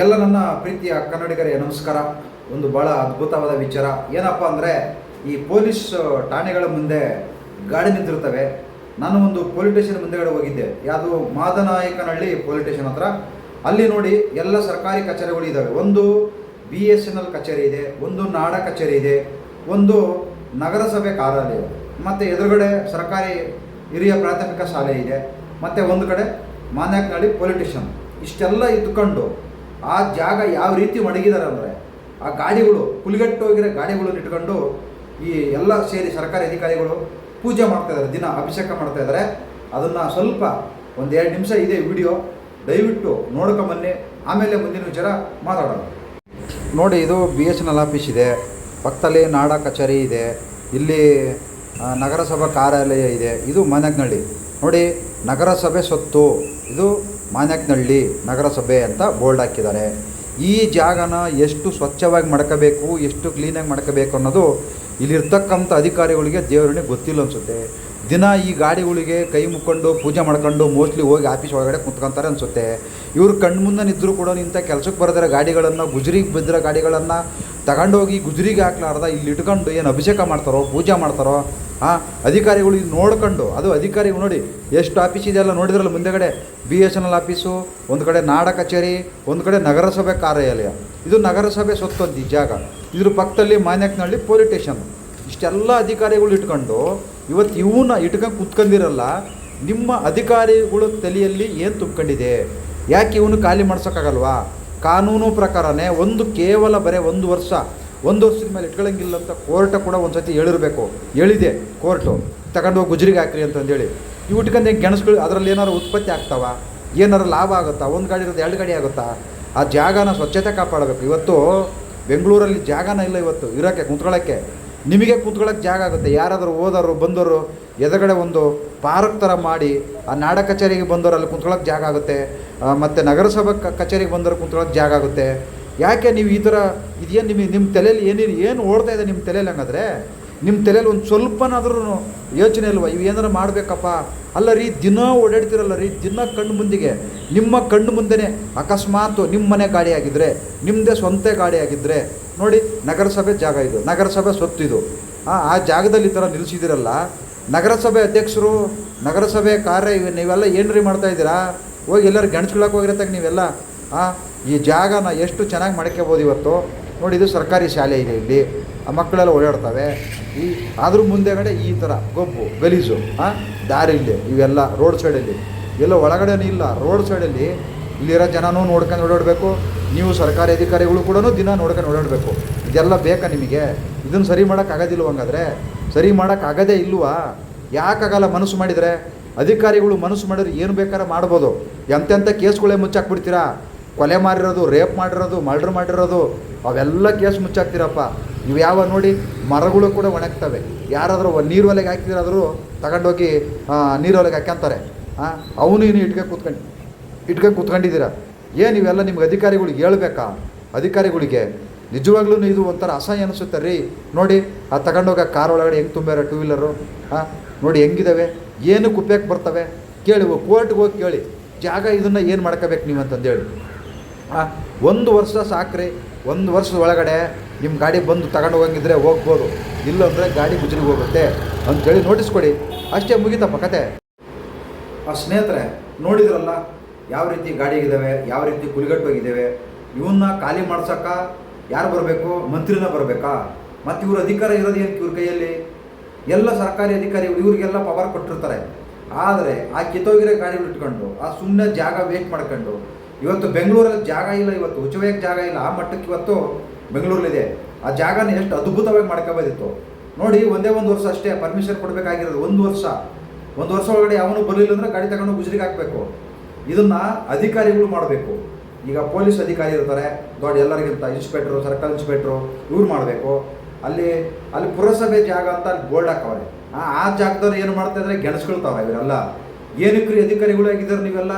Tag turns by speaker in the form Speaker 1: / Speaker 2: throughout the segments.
Speaker 1: ಎಲ್ಲ ನನ್ನ ಪ್ರೀತಿಯ ಕನ್ನಡಿಗರೇ ನಮಸ್ಕಾರ. ಒಂದು ಭಾಳ ಅದ್ಭುತವಾದ ವಿಚಾರ. ಏನಪ್ಪ ಅಂದರೆ, ಈ ಪೊಲೀಸ್ ಠಾಣೆಗಳ ಮುಂದೆ ಗಾಡಿ ನಿಂತಿರ್ತವೆ ನಾನು ಒಂದು ಪೊಲೀಸ್ ಸ್ಟೇಷನ್ ಮುಂದೆಗಡೆ ಹೋಗಿದ್ದೆ. ಯಾವುದು ಮಾದನಾಯಕನಹಳ್ಳಿ ಪೊಲೀಸ್ ಸ್ಟೇಷನ್ ಹತ್ರ. ಅಲ್ಲಿ ನೋಡಿ ಎಲ್ಲ ಸರ್ಕಾರಿ ಕಚೇರಿಗಳು ಇದ್ದಾವೆ ಒಂದು ಬಿ ಎಸ್ ಎನ್ ಎಲ್ ಕಚೇರಿ ಇದೆ, ಒಂದು ನಾಡ ಕಚೇರಿ ಇದೆ, ಒಂದು ನಗರಸಭೆ ಕಾರ್ಯಾಲಯ ಮತ್ತು ಎದುರುಗಡೆ ಸರ್ಕಾರಿ ಹಿರಿಯ ಪ್ರಾಥಮಿಕ ಶಾಲೆ ಇದೆ. ಮತ್ತು ಒಂದು ಕಡೆ ಮಾನ್ಯಕ್ನಹಳ್ಳಿ ಪೊಲೀಸ್ ಸ್ಟೇಷನ್. ಇಷ್ಟೆಲ್ಲ ಇದ್ದುಕೊಂಡು ಆ ಜಾಗ ಯಾವ ರೀತಿ ಮಡಗಿದ್ದಾರೆ ಅಂದರೆ ಆ ಗಾಡಿಗಳು ಹೋಗಿರೋ ಗಾಡಿಗಳನ್ನು ಇಟ್ಕೊಂಡು ಈ ಎಲ್ಲ ಸೇರಿ ಸರ್ಕಾರಿ ಅಧಿಕಾರಿಗಳು ಪೂಜೆ ಮಾಡ್ತಾ ಇದ್ದಾರೆ ದಿನ ಅಭಿಷೇಕ ಮಾಡ್ತಾ ಇದ್ದಾರೆ ಅದನ್ನು ಸ್ವಲ್ಪ ಒಂದು ಎರಡು ನಿಮಿಷ ಇದೆ ವಿಡಿಯೋ, ದಯವಿಟ್ಟು ನೋಡ್ಕೊಂಬನ್ನಿ ಆಮೇಲೆ ಮುಂದಿನ ವಿಚಾರ ಮಾತಾಡೋಣ. ನೋಡಿ, ಇದು B S N L office ಇದೆ. ಪಕ್ಕದಲ್ಲಿ ನಾಡ ಕಚೇರಿ ಇದೆ. ಇಲ್ಲಿ ನಗರಸಭಾ ಕಾರ್ಯಾಲಯ ಇದೆ. ಇದು ಮನೆಗ್ನಳ್ಳಿ. ನೋಡಿ, ನಗರಸಭೆ ಸೊತ್ತು ಇದು ಮಾನ್ಯಕ್ನಹಳ್ಳಿ ನಗರಸಭೆ ಅಂತ ಬೋರ್ಡ್ ಹಾಕಿದ್ದಾರೆ. ಈ ಜಾಗನ ಎಷ್ಟು ಸ್ವಚ್ಛವಾಗಿ ಮಾಡ್ಕೋಬೇಕು, ಎಷ್ಟು ಕ್ಲೀನಾಗಿ ಮಾಡ್ಕೋಬೇಕು ಅನ್ನೋದು ಇಲ್ಲಿರ್ತಕ್ಕಂಥ ಅಧಿಕಾರಿಗಳಿಗೆ ದೇವರನ್ನೇ ಗೊತ್ತಿಲ್ಲ ಅನಿಸುತ್ತೆ. ದಿನ ಈ ಗಾಡಿಗಳಿಗೆ ಕೈ ಮುಕ್ಕೊಂಡು ಪೂಜೆ ಮಾಡ್ಕೊಂಡು ಮೋಸ್ಟ್ಲಿ ಹೋಗಿ ಆಫೀಸ್ ಒಳಗಡೆ ಕುತ್ಕೊಂತಾರೆ ಅನಿಸುತ್ತೆ. ಇವರು ಕಣ್ಮುಂದೆ ನಿಂತರೂ ಕೂಡ ಇಂಥ ಕೆಲಸಕ್ಕೆ ಬರೆದಿರೋ ಗಾಡಿಗಳನ್ನು, ಗುಜರಿಗೆ ಬಿದ್ದಿರೋ ಗಾಡಿಗಳನ್ನು ತಗೊಂಡೋಗಿ ಗುಜರಿಗೆ ಹಾಕ್ಲಾರ್ದ, ಇಲ್ಲಿ ಇಟ್ಕೊಂಡು ಏನು ಅಭಿಷೇಕ ಮಾಡ್ತಾರೋ, ಪೂಜೆ ಮಾಡ್ತಾರೋ ಹಾಂ ಅಧಿಕಾರಿಗಳು ಇದು ನೋಡ್ಕೊಂಡು, ಅದು ಅಧಿಕಾರಿಗಳು ನೋಡಿ, ಎಷ್ಟು ಆಫೀಸ್ ಇದೆಯಲ್ಲ ನೋಡಿದ್ರಲ್ಲ ಮುಂದೆಗಡೆ B S N L office ಒಂದು ಕಡೆ ನಾಡ ಕಚೇರಿ, ಒಂದು ಕಡೆ ನಗರಸಭೆ ಕಾರ್ಯಾಲಯ. ಇದು ನಗರಸಭೆ ಸೊತ್ತೊಂದು ಈ ಜಾಗ. ಇದ್ರ ಪಕ್ಕದಲ್ಲಿ ಮಾನ್ಯಕ್ನಹಳ್ಳಿ ಪೊಲೀಸ್ ಸ್ಟೇಷನ್ ಇಷ್ಟೆಲ್ಲ ಅಧಿಕಾರಿಗಳು ಇಟ್ಕೊಂಡು ಇವತ್ತು ಇವನ್ನ ಇಟ್ಕೊಂಡು ಕುತ್ಕೊಂಡಿರಲ್ಲ, ನಿಮ್ಮ ಅಧಿಕಾರಿಗಳು ತಲೆಯಲ್ಲಿ ಏನು ತುಂಬ್ಕೊಂಡಿದೆ? ಯಾಕೆ ಇವನು ಖಾಲಿ ಮಾಡ್ಸೋಕ್ಕಾಗಲ್ವಾ? ಕಾನೂನು ಪ್ರಕಾರನೇ ಒಂದು ಕೇವಲ ಬರೀ ಒಂದು ವರ್ಷ, ಒಂದು ವರ್ಷದ ಮೇಲೆ ಇಟ್ಕೊಳ್ಳಂಗಿಲ್ಲ ಅಂತ ಕೋರ್ಟ ಕೂಡ ಒಂದು ಸತಿ ಹೇಳಿರಬೇಕು. ಹೇಳಿದೆ ಕೋರ್ಟು. ತಗೊಂಡೋಗಿ ಗುಜರಿಗೆ ಹಾಕ್ರಿ ಅಂತಂದೇಳಿ. ಇವು ಇಟ್ಕೊಂಡು ಹೆಂಗೆ ಗೆಣಸ್ಗಳು ಅದರಲ್ಲಿ ಏನಾರು ಉತ್ಪತ್ತಿ ಆಗ್ತಾವ? ಏನಾರು ಲಾಭ ಆಗುತ್ತಾ? ಒಂದು ಗಾಡಿ ಇರೋದು ಎರಡು ಗಾಡಿ ಆಗುತ್ತಾ? ಆ ಜಾಗನ ಸ್ವಚ್ಛತೆ ಕಾಪಾಡಬೇಕು. ಇವತ್ತು ಬೆಂಗಳೂರಲ್ಲಿ ಜಾಗನ ಇಲ್ಲ ಇವತ್ತು, ಇರೋಕ್ಕೆ ಕುಂತ್ಕೊಳ್ಳೋಕ್ಕೆ ನಿಮಗೆ ಕೂತ್ಕೊಳ್ಳೋಕೆ ಜಾಗ ಆಗುತ್ತೆ. ಯಾರಾದರೂ ಓದೋರು ಬಂದವರು, ಎದುರುಗಡೆ ಒಂದು ಪಾರ್ಕ್ ಥರ ಮಾಡಿ, ಆ ನಾಡ ಕಚೇರಿಗೆ ಬಂದವರು ಅಲ್ಲಿ ಕುಂತ್ಕೊಳ್ಳೋಕೆ ಜಾಗ ಆಗುತ್ತೆ. ಮತ್ತು ನಗರಸಭಾ ಕಚೇರಿಗೆ ಬಂದವರು ಕುಂತ್ಕೊಳ್ಳೋಕೆ ಜಾಗ ಆಗುತ್ತೆ. ಯಾಕೆ ನೀವು ಈ ಥರ ಇದೇನು ನಿಮಗೆ ನಿಮ್ಮ ತಲೆಯಲ್ಲಿ ಏನೇನು ಏನು ಓಡ್ತಾ ಇದೆ ನಿಮ್ಮ ತಲೆಯಲ್ಲಿ ಹಂಗಾದ್ರೆ? ನಿಮ್ಮ ತಲೆಯಲ್ಲಿ ಒಂದು ಸ್ವಲ್ಪನಾದ್ರೂ ಯೋಚನೆ ಇಲ್ವಾ? ಇವು ಏನಾರು ಮಾಡಬೇಕಪ್ಪ. ಅಲ್ಲ ರೀ, ದಿನ ಓಡಾಡ್ತಿರಲ್ಲ ರೀ, ದಿನ ಕಣ್ಣು ಮುಂದಿಗೆ. ನಿಮ್ಮ ಕಣ್ಣು ಮುಂದೆನೇ ಅಕಸ್ಮಾತ್ ನಿಮ್ಮ ಮನೆ ಗಾಡಿ ಆಗಿದ್ದರೆ ನಿಮ್ಮದೇ ಸ್ವಂತ ಗಾಡಿ ಆಗಿದ್ದರೆ ನೋಡಿ, ನಗರಸಭೆ ಜಾಗ ಇದು, ನಗರಸಭೆ ಸ್ವತ್ತು ಇದು ಆ ಜಾಗದಲ್ಲಿ ಈ ಥರ ನಿಲ್ಲಿಸಿದಿರಲ್ಲ ನಗರಸಭೆ ಅಧ್ಯಕ್ಷರು, ನಗರಸಭೆ ಕಾರ್ಯ ನೀವೆಲ್ಲ ಮಾಡ್ತಾ ಇದ್ದೀರಾ? ಹೋಗಿ ಎಲ್ಲರೂ ಗಣಸ್ಕೊಳಕ್ಕೆ ಹೋಗಿರತ್ತಾಗ ನೀವೆಲ್ಲ ಈ ಜಾಗನ ಎಷ್ಟು ಚೆನ್ನಾಗಿ ಮಾಡ್ಕೋಬೋದು ಇವತ್ತು? ನೋಡಿ, ಇದು ಸರ್ಕಾರಿ ಶಾಲೆ ಇದೆ ಇಲ್ಲಿ. ಆ ಮಕ್ಕಳೆಲ್ಲ ಓಡಾಡ್ತವೆ. ಈ ಅದ್ರ ಮುಂದೆಗಡೆ ಈ ಥರ ಗೊಬ್ಬು, ಗಲೀಜು ಹಾಂ ದಾರಿಲಿ, ಇವೆಲ್ಲ ರೋಡ್ ಸೈಡಲ್ಲಿ. ಎಲ್ಲ ಒಳಗಡೆನೂ ಇಲ್ಲ, ರೋಡ್ ಸೈಡಲ್ಲಿ ಇಲ್ಲಿರೋ ಜನನೂ ನೋಡ್ಕೊಂಡು ಓಡಾಡಬೇಕು. ನೀವು ಸರ್ಕಾರಿ ಅಧಿಕಾರಿಗಳು ಕೂಡ ದಿನ ನೋಡ್ಕೊಂಡು ಓಡಾಡಬೇಕು ಇದೆಲ್ಲ ಬೇಕಾ ನಿಮಗೆ? ಇದನ್ನು ಸರಿ ಮಾಡೋಕ್ಕಾಗೋದಿಲ್ವ ಹಂಗಾದ್ರೆ? ಸರಿ ಮಾಡೋಕ್ಕಾಗದೇ ಇಲ್ವಾ? ಯಾಕಾಗಲ್ಲ ಮನಸ್ಸು ಮಾಡಿದರೆ? ಅಧಿಕಾರಿಗಳು ಮನಸ್ಸು ಮಾಡಿದ್ರೆ ಏನು ಬೇಕಾದ್ರೆ ಮಾಡ್ಬೋದು. ಎಂತೆಂಥ ಕೇಸ್ಗಳೇ ಮುಚ್ಚಾಕ್ಬಿಡ್ತೀರಾ? ಕೊಲೆ ಮಾಡಿರೋದು, ರೇಪ್ ಮಾಡಿರೋದು, ಮರ್ಡ್ರ್ ಮಾಡಿರೋದು, ಅವೆಲ್ಲ ಕೇಸ್ ಮುಚ್ಚಾಕ್ತೀರಪ್ಪ. ನೀವು ಯಾವ ನೋಡಿ, ಮರಗಳು ಕೂಡ ಒಣಗ್ತವೆ. ಯಾರಾದರೂ ನೀರು ಒಲೆಗೆ ಹಾಕಿದ್ರಾದರೂ ತಗೊಂಡೋಗಿ ನೀರು ಒಲೆಗೆ ಹಾಕ್ಯಂತಾರೆ. ಹಾಂ ಅವನು ಇನ್ನು ಇಟ್ಕೊಂಡು ಕೂತ್ಕೊಂಡು ಇಟ್ಕೊಂಡು ಕೂತ್ಕೊಂಡಿದ್ದೀರಾ? ಏನು ನೀವೆಲ್ಲ ನಿಮ್ಗೆ ಅಧಿಕಾರಿಗಳಿಗೆ ಹೇಳ್ಬೇಕಾ? ಅಧಿಕಾರಿಗಳಿಗೆ ನಿಜವಾಗ್ಲೂ ಇದು ಒಂಥರ ಅಸಹ್ಯ ಅನಿಸುತ್ತೆ ರೀ. ನೋಡಿ, ಆ ತಗೊಂಡೋಗ ಕಾರ್ ಒಳಗಡೆ ಹೆಂಗೆ ತುಂಬ್ಯಾರ ಟೂ ವೀಲರು ಹಾಂ ನೋಡಿ, ಹೆಂಗಿದಾವೆ? ಏನು ಕುಪ್ಪಕ್ಕೆ ಬರ್ತವೆ? ಕೇಳಿ ಕೋರ್ಟ್ಗೆ ಹೋಗಿ ಕೇಳಿ. ಜಾಗ ಇದನ್ನು ಏನು ಮಾಡ್ಕೋಬೇಕು ನೀವು ಅಂತಂದೇಳಿ. ಹಾಂ ಒಂದು ವರ್ಷ ಸಾಕ್ರಿ. ಒಂದು ವರ್ಷದ ಒಳಗಡೆ ನಿಮ್ಮ ಗಾಡಿ ಬಂದು ತಗೊಂಡು ಹೋಗಂಗಿದ್ರೆ ಹೋಗ್ಬೋದು. ಇಲ್ಲಾಂದರೆ ಗಾಡಿ ಗುಜರಿಗೆ ಹೋಗುತ್ತೆ ಅಂತೇಳಿ ನೋಟಿಸ್ ಕೊಡಿ. ಅಷ್ಟೇ ಮುಗಿತಪ್ಪ ಕತೆ. ಆ ಸ್ನೇಹಿತರೆ, ನೋಡಿದ್ರಲ್ಲ? ಯಾವ ರೀತಿ ಗಾಡಿಗಿದ್ದಾವೆ ಯಾವ ರೀತಿ ಕುಲಿಗಟ್ಟೋಗಿದ್ದಾವೆ ಇವನ್ನ ಖಾಲಿ ಮಾಡ್ಸೋಕ್ಕ ಯಾರು ಬರಬೇಕು? ಮಂತ್ರಿನ ಬರಬೇಕಾ? ಮತ್ತು ಇವರು ಅಧಿಕಾರ ಇರೋದು ಏನು ಇವ್ರ ಕೈಯಲ್ಲಿ? ಎಲ್ಲ ಸರ್ಕಾರಿ ಅಧಿಕಾರಿಗಳು ಇವರಿಗೆಲ್ಲ ಪವರ್ ಕೊಟ್ಟಿರ್ತಾರೆ. ಆದರೆ ಆ ಕಿತ್ತೋಗಿರೋ ಗಾಡಿಗಳು ಇಟ್ಕೊಂಡು, ಆ ಸುಮ್ಮನೆ ಜಾಗ ವೇಟ್ ಮಾಡ್ಕೊಂಡು, ಇವತ್ತು ಬೆಂಗಳೂರಲ್ಲಿ ಜಾಗ ಇಲ್ಲ, ಇವತ್ತು ಉಚವೇಕ್ ಜಾಗ ಇಲ್ಲ, ಆ ಮಟ್ಟಕ್ಕೆ ಇವತ್ತು ಬೆಂಗಳೂರಲ್ಲಿದೆ. ಆ ಜಾಗನ ಎಷ್ಟು ಅದ್ಭುತವಾಗಿ ಮಾಡ್ಕೋಬೋದಿತ್ತು. ನೋಡಿ, ಒಂದೇ ಒಂದು ವರ್ಷ ಅಷ್ಟೇ ಪರ್ಮಿಷನ್ ಕೊಡಬೇಕಾಗಿರೋದು, ಒಂದು ವರ್ಷ. ಒಂದು ವರ್ಷ ಒಳಗಡೆ ಅವನು ಬರಲಿಲ್ಲ ಅಂದ್ರೆ ಗಾಡಿ ತಗೊಂಡು ಗುಜರಿಗೆ ಹಾಕಬೇಕು. ಇದನ್ನ ಅಧಿಕಾರಿಗಳು ಮಾಡಬೇಕು. ಈಗ ಪೊಲೀಸ್ ಅಧಿಕಾರಿ ಇರ್ತಾರೆ, ದೊಡ್ಡ ಎಲ್ಲರಿಗಿಂತ ಇನ್ಸ್ಪೆಕ್ಟ್ರು ಸರ್ಕಲ್ ಇನ್ಸ್ಪೆಕ್ಟ್ರು ಇವ್ರು ಮಾಡಬೇಕು. ಅಲ್ಲಿ ಅಲ್ಲಿ ಪುರಸಭೆ ಜಾಗ ಅಂತ ಅಲ್ಲಿ ಬೋರ್ಡ್ ಹಾಕವ್ರೆ. ಆ ಜಾಗದವ್ರು ಏನು ಮಾಡ್ತಾ ಇದ್ರೆ? ಗೆಣಸ್ಕೊಳ್ತಾವ್ರೆ ಇವರೆಲ್ಲ. ಏನಕ್ಕೆ ರೀ ಅಧಿಕಾರಿಗಳು ಆಗಿದ್ದಾರೆ ನೀವೆಲ್ಲ?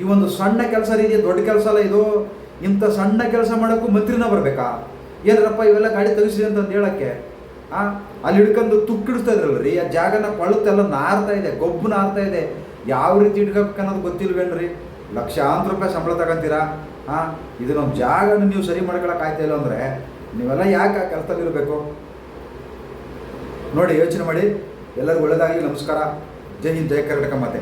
Speaker 1: ಈ ಒಂದು ಸಣ್ಣ ಕೆಲಸ ರೀ ದೊಡ್ಡ ಕೆಲಸ ಅಲ್ಲ ಇದು. ಇಂಥ ಸಣ್ಣ ಕೆಲಸ ಮಾಡೋಕ್ಕೂ ಮಂತ್ರಿನ ಬರಬೇಕಾ? ಏನರಪ್ಪ ಇವೆಲ್ಲ ಗಾಡಿ ತೆಗಿಸಿ ಅಂತಂದು ಹೇಳಕ್ಕೆ. ಆ, ಅಲ್ಲಿ ಹಿಡ್ಕೊಂಡು ತುಕ್ಕಿಡಿಸ್ತಾ ಇದ್ರಲ್ಲ ರೀ ಆ ಜಾಗನ ಕೊಳುತ್ತೆಲ್ಲ ನಾರ್ತಾ ಇದೆ, ಗೊಬ್ಬು ನಾರ್ತಾ ಇದೆ. ಯಾವ ರೀತಿ ಇಟ್ಕೋಬೇಕು ಅನ್ನೋದು ಗೊತ್ತಿಲ್ವೇನ್ರಿ? ಲಕ್ಷಾಂತರ ರೂಪಾಯಿ ಸಂಬಳ ತಗೊಂತೀರಾ? ಹಾಂ, ಇದು ನಮ್ಮ ಜಾಗನ ನೀವು ಸರಿ ಮಾಡ್ಕೊಳಕ್ಕೆ ಆಯ್ತಾ ಇಲ್ಲ ಅಂದರೆ ನೀವೆಲ್ಲ ಯಾಕೆ ಆ ಕೆಲಸದಲ್ಲಿ ಇರಬೇಕು? ನೋಡಿ ಯೋಚನೆ ಮಾಡಿ, ಎಲ್ಲರಿಗೂ ಒಳ್ಳೆಯದಾಗಲಿ ನಮಸ್ಕಾರ. ಜೈ ಹಿಂದ್ ಜಯ ಕರ್ನಾಟಕ ಮಾತೆ.